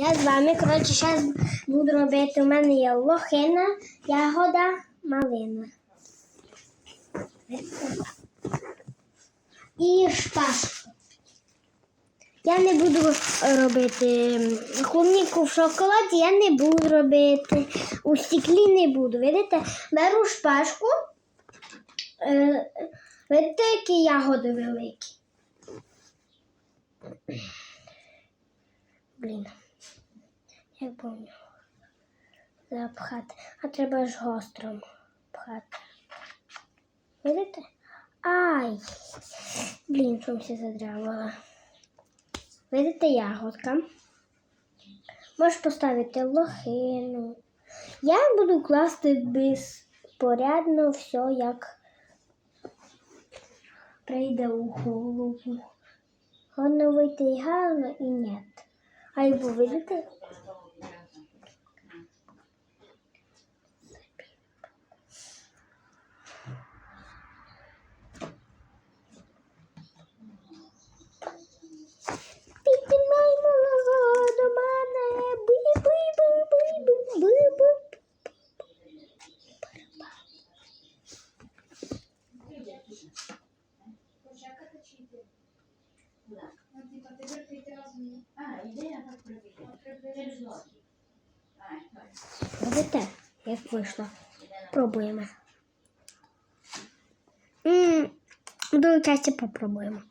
Я з вами, коротше, зараз буду робити. У мене є лохина, ягода, малина. І шпажку. Я не буду робити м, клубніку в шоколаді, я не буду робити. У стеклі не буду. Видите, беру шпажку. Е, видите, які ягоди великі. Блін. Як помню. Запхати. А треба ж гостром пхати. Видите? Ай! Блін, чомусь задрявала. Видите ягодка. Можеш поставити лохину. Я буду класти безпорядно все, як прийде у голову. Гарно вийти і гарно і ні. А ви видите? А, ідея так прибігла. Видите, як вийшло? Пробуємо. М, До часті попробуємо.